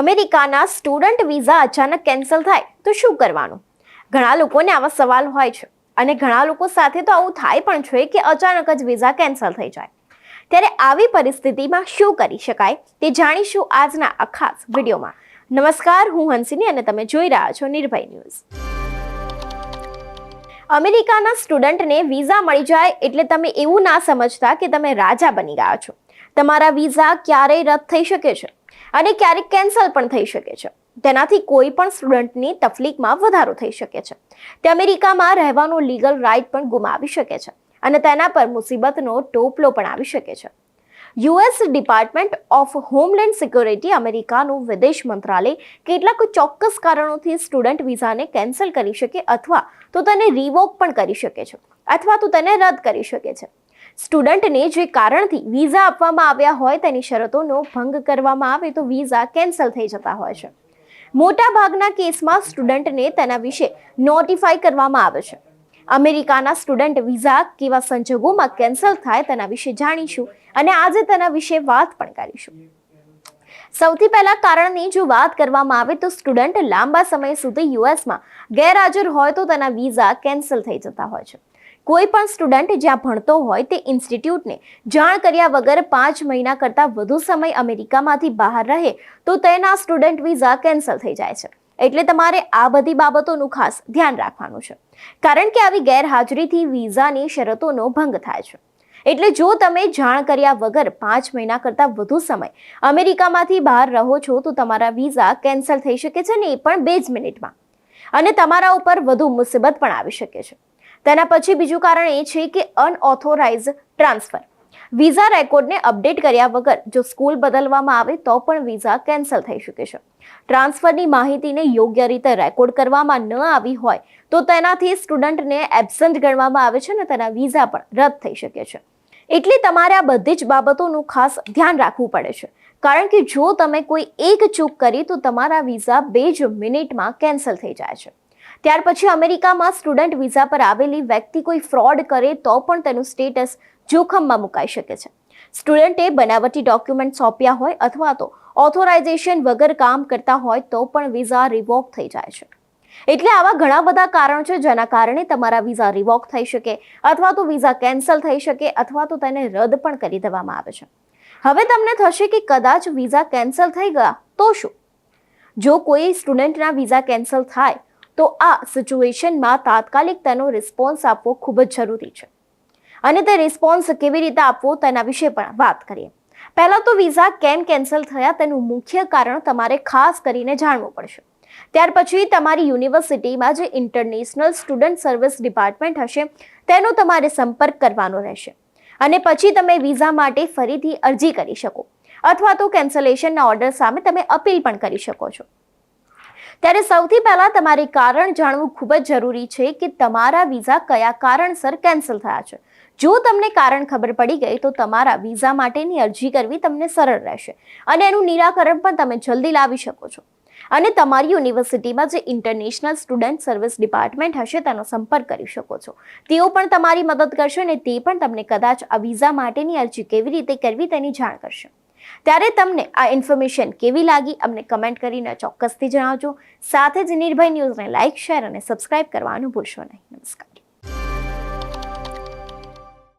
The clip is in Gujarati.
અમેરિકાના સ્ટુડન્ટ વિઝા અચાનક કેન્સલ થાય, તો શું કરવાનું? ઘણા લોકોને આવા સવાલ હોય છે અને ઘણા લોકો સાથે તો આવું થાય પણ છે કે અચાનક જ વિઝા કેન્સલ થઈ જાય. ત્યારે આવી પરિસ્થિતિમાં શું કરી શકાય તે જાણીશું આજના આ ખાસ વિડીયોમાં. નમસ્કાર, હું હંસિની અને તમે જોઈ રહ્યા છો નિર્ભય ન્યૂઝ. અમેરિકાના સ્ટુડન્ટને વિઝા મળી જાય એટલે તમે એવું ના સમજતા કે તમે રાજા બની ગયા છો. તમારા વિઝા ક્યારેય રદ થઈ શકે છે. અને ક્યારેક કેન્સલ પણ થઈ શકે છે. તેનાથી કોઈ પણ સ્ટુડન્ટની તકલીફમાં વધારો થઈ શકે છે. તે અમેરિકામાં રહેવાનો લીગલ રાઇટ પણ ગુમાવી શકે છે અને તેના પર મુસીબતનો ટોપલો પણ આવી શકે છે. US department of homeland security અમેરિકાનું વિદેશ મંત્રાલય કેટલાક ચોક્કસ કારણોથી સ્ટુડન્ટ વિઝાને કેન્સલ કરી શકે અથવા તો તેને રિવોક પણ કરી શકે છે અથવા તો તેને રદ કરી શકે છે. સ્ટુડન્ટને જે કારણથી વિઝા આપવામાં આવ્યા હોય તેની શરતોનો ભંગ કરવામાં આવે તો વિઝા કેન્સલ થઈ જતા હોય છે. મોટા ભાગના કેસમાં સ્ટુડન્ટને તેના વિશે નોટિફાઈ કરવામાં આવે છે. અમેરિકાના સ્ટુડન્ટ વિઝા કેવા સંજોગોમાં કેન્સલ થાય તેના વિશે જાણીશું અને આજે તેના વિશે વાત પણ કરીશું. સૌથી પહેલા કારણની જો વાત કરવામાં આવે તો સ્ટુડન્ટ લાંબા સમય સુધી યુએસમાં ગેરહાજર હોય તો તેના વિઝા કેન્સલ થઈ જતા હોય છે. કોઈ પણ સ્ટુડન્ટ જ્યાં ભણતો હોય તે ઇન્સ્ટિટ્યૂટને જાણ કર્યા વગર પાંચ મહિના કરતાં વધુ સમય અમેરિકામાંથી બહાર રહે, તો તેના સ્ટુડન્ટ વિઝા કેન્સલ થઈ જાય છે. એટલે તમારે આ બધી બાબતોનું ખાસ ધ્યાન રાખવાનું છે. કારણ કે આવી ગેરહાજરીથી વિઝાની શરતોનો ભંગ થાય છે. એટલે જો તમે જાણ કર્યા વગર પાંચ મહિના કરતાં વધુ સમય અમેરિકામાંથી બહાર રહો છો, તો તમારા વિઝા કેન્સલ થઈ શકે છે ને એ પણ બે જ મિનિટમાં. અને તમારા ઉપર વધુ મુસીબત પણ આવી શકે છે. તેના પછી બીજું કારણ એ છે કે અનઓથોરાઇઝ ટ્રાન્સફર વિઝા રેકોર્ડને અપડેટ કર્યા વગર જો સ્કૂલ બદલવામાં આવે તો પણ વિઝા કેન્સલ થઈ શકે છે. ટ્રાન્સફરની માહિતીને યોગ્ય રીતે રેકોર્ડ કરવામાં ન આવી હોય તો તેનાથી સ્ટુડન્ટને એબસન્ટ ગણવામાં આવે છે અને તેના વિઝા પણ રદ થઈ શકે છે. એટલે તમારે આ બધી જ બાબતોનું ખાસ ધ્યાન રાખવું પડે છે. કારણ કે જો તમે કોઈ એક ચૂક કરી તો તમારા વિઝા બે જ મિનિટમાં કેન્સલ થઈ જાય છે. ત્યાર પછી અમેરિકામાં સ્ટુડન્ટ વિઝા પર આવેલી વ્યક્તિ કોઈ ફ્રોડ કરે તો પણ તેનું સ્ટેટસ જોખમમાં મુકાઈ શકે છે. સ્ટુડન્ટે બનાવટી ડોક્યુમેન્ટ સોંપ્યા હોય અથવા તો ઓથોરાઇઝેશન વગર કામ કરતા હોય તો પણ વિઝા રિવોક થઈ જાય છે. એટલે આવા ઘણા બધા કારણો છે જેના કારણે તમારા વિઝા રિવોક થઈ શકે અથવા તો વિઝા કેન્સલ થઈ શકે અથવા તો તેને રદ પણ કરી દેવામાં આવે છે. હવે તમને થશે કે કદાચ વિઝા કેન્સલ થઈ ગયા તો શું? જો કોઈ સ્ટુડન્ટના વિઝા કેન્સલ થાય તો આ સિચ્યુએશનમાં તાત્કાલિક તેનો રિસ્પોન્સ આપવો ખૂબ જ જરૂરી છે. અને તે રિસ્પોન્સ કેવી રીતે આપવો તેના વિશે પણ વાત કરીએ. પહેલાં તો વિઝા કેમ કેન્સલ થયા તેનું મુખ્ય કારણ તમારે ખાસ કરીને જાણવું પડશે. ત્યાર પછી તમારી યુનિવર્સિટીમાં જે ઇન્ટરનેશનલ સ્ટુડન્ટ સર્વિસ ડિપાર્ટમેન્ટ હશે, તેનો તમારે સંપર્ક કરવાનો રહેશે. અને પછી તમે વિઝા માટે ફરીથી અરજી કરી શકો. અથવા તો કેન્સલેશનના ઓર્ડર સામે તમે અપીલ પણ કરી શકો છો. ત્યારે સૌથી પહેલા તમારે કારણ જાણવું ખૂબ જ જરૂરી છે કે તમારા વિઝા કયા કારણસર કેન્સલ થયા છે. જો તમને કારણ ખબર પડી ગઈ, તો તમારા વિઝા માટેની અરજી કરવી તમને સરળ રહેશે અને એનું નિરાકરણ પણ તમે જલ્દી લાવી શકો છો. અને તમારી યુનિવર્સિટીમાં જે ઇન્ટરનેશનલ સ્ટુડન્ટ સર્વિસ ડિપાર્ટમેન્ટ હશે, તેનો સંપર્ક કરી શકો છો. તેઓ પણ તમારી મદદ કરશે અને તે પણ તમને કદાચ આ વિઝા માટેની અરજી કેવી રીતે કરવી તેની જાણ કરશે. ત્યારે તમને આ ઇન્ફોર્મેશન કેવી લાગી અમને કમેન્ટ કરીને ચોક્કસથી જણાવજો. સાથે જ નિર્ભય ન્યૂઝને લાઇક શેર અને સબસ્ક્રાઇબ કરવાનું ભૂલશો નહીં. નમસ્કાર.